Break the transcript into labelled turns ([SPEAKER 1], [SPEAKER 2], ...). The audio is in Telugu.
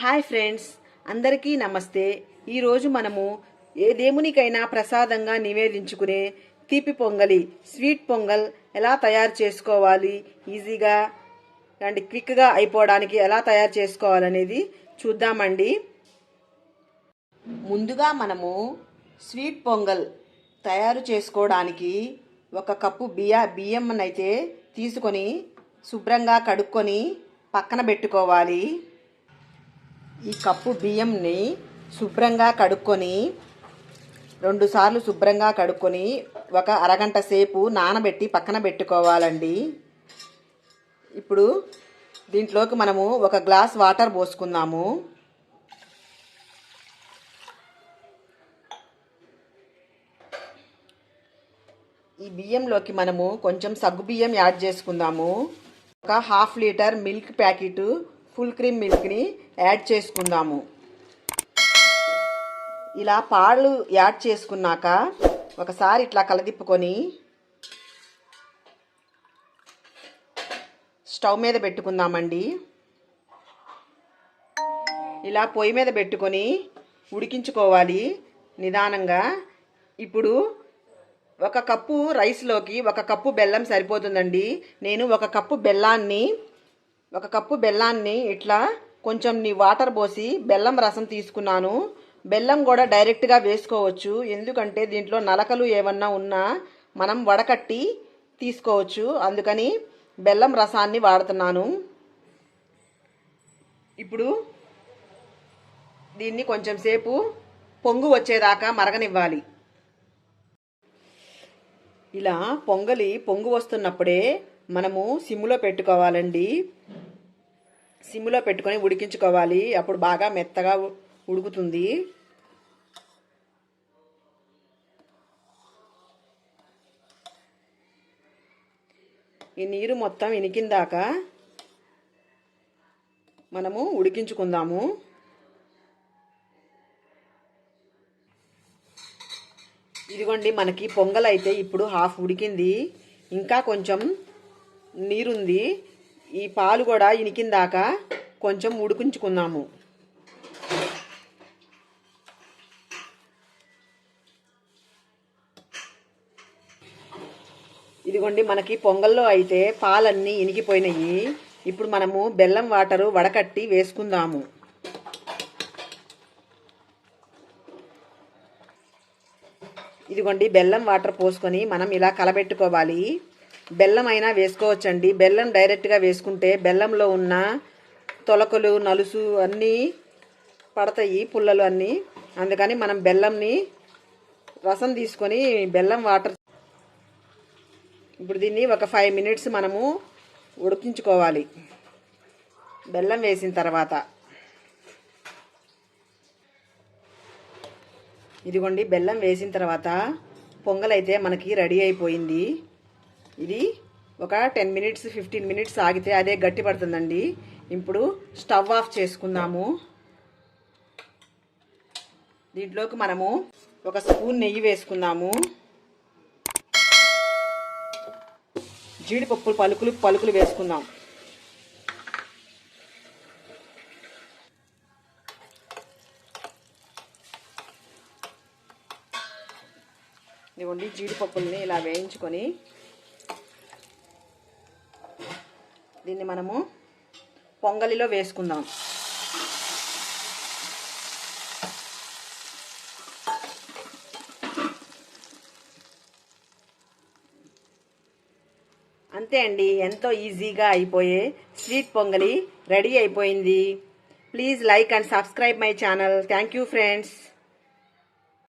[SPEAKER 1] హాయ్ ఫ్రెండ్స్ అందరికీ నమస్తే. ఈరోజు మనము ఏ దేవునికైనా ప్రసాదంగా నివేదించుకునే తీపి పొంగలి స్వీట్ పొంగల్ ఎలా తయారు చేసుకోవాలి ఈజీగా అండ్ క్విక్గా అయిపోవడానికి ఎలా తయారు చేసుకోవాలనేది చూద్దామండి. ముందుగా మనము స్వీట్ పొంగల్ తయారు చేసుకోవడానికి ఒక కప్పు బియ్య బియ్యం అయితే తీసుకొని శుభ్రంగా కడుక్కొని పక్కన పెట్టుకోవాలి. ఈ కప్పు బియ్యంని శుభ్రంగా కడుక్కొని రెండుసార్లు శుభ్రంగా కడుక్కొని ఒక అరగంట సేపు నానబెట్టి పక్కన పెట్టుకోవాలండి. ఇప్పుడు దీంట్లోకి మనము ఒక గ్లాస్ వాటర్ పోసుకుందాము. ఈ బియ్యంలోకి మనము కొంచెం సగ్గు బియ్యం యాడ్ చేసుకుందాము. ఒక half litre milk packet full cream మిల్క్ని add చేసుకుందాము. ఇలా పాలు యాడ్ చేసుకున్నాక ఒకసారి ఇట్లా కలదిప్పుకొని స్టవ్ మీద పెట్టుకుందామండి. ఇలా పొయ్యి మీద పెట్టుకొని ఉడికించుకోవాలి నిదానంగా. ఇప్పుడు ఒక కప్పు రైస్లోకి ఒక కప్పు బెల్లం సరిపోతుందండి. నేను ఒక కప్పు బెల్లాన్ని ఒక కప్పు బెల్లాన్ని ఇట్లా కొంచెం నీ వాటర్ పోసి బెల్లం రసం తీసుకున్నాను. బెల్లం కూడా డైరెక్ట్గా వేసుకోవచ్చు. ఎందుకంటే దీంట్లో నలకలు ఏమన్నా ఉన్నా మనం వడకట్టి తీసుకోవచ్చు. అందుకని బెల్లం రసాన్ని వాడుతున్నాను. ఇప్పుడు దీన్ని కొంచెం సేపు పొంగు వచ్చేదాకా మరగనివ్వాలి. ఇలా పొంగలి పొంగు వస్తున్నప్పుడే మనము సిమ్లో పెట్టుకోవాలండి. సిమ్లో పెట్టుకొని ఉడికించుకోవాలి. అప్పుడు బాగా మెత్తగా ఉడుకుతుంది. ఈ నీరు మొత్తం ఇనికిందాక మనము ఉడికించుకుందాము. ఇదిగోండి మనకి పొంగల్ అయితే ఇప్పుడు హాఫ్ ఉడికింది. ఇంకా కొంచెం నీరుంది. ఈ పాలు కూడా ఇనికిందాక కొంచెం ఉడికించుకుందాము. ఇదిగోండి మనకి పొంగల్లో అయితే పాలన్నీ ఇనికిపోయినాయి. ఇప్పుడు మనము బెల్లం వాటరు వడకట్టి వేసుకుందాము. ఇదిగోండి బెల్లం వాటర్ పోసుకొని మనం ఇలా కలబెట్టుకోవాలి. బెల్లం అయినా వేసుకోవచ్చండి. బెల్లం డైరెక్ట్గా వేసుకుంటే బెల్లంలో ఉన్న తొలకలు నలుసు అన్నీ పడతాయి పుల్లలు అన్నీ. అందుకని మనం బెల్లంని రసం తీసుకొని బెల్లం వాటర్ ఇప్పుడు దీన్ని ఒక ఫైవ్ మినిట్స్ మనము ఉడికించుకోవాలి. బెల్లం వేసిన తర్వాత ఇదిగోండి బెల్లం వేసిన తర్వాత పొంగలైతే మనకి రెడీ అయిపోయింది. ఇది ఒక టెన్ మినిట్స్ ఫిఫ్టీన్ మినిట్స్ ఆగితే అదే గట్టి పడుతుందండి. ఇప్పుడు స్టవ్ ఆఫ్ చేసుకుందాము. దీంట్లోకి మనము ఒక స్పూన్ నెయ్యి వేసుకుందాము. జీడిపప్పులు పలుకులు పలుకులు వేసుకుందాం. ఇదిగోండి జీడిపప్పుల్ని ఇలా వేయించుకొని దీన్ని మనము పొంగలిలో వేసుకుందాం. అంతే అండి ఎంతో ఈజీగా అయిపోయే స్వీట్ పొంగలి రెడీ అయిపోయింది. Please like and subscribe my channel. Thank you friends.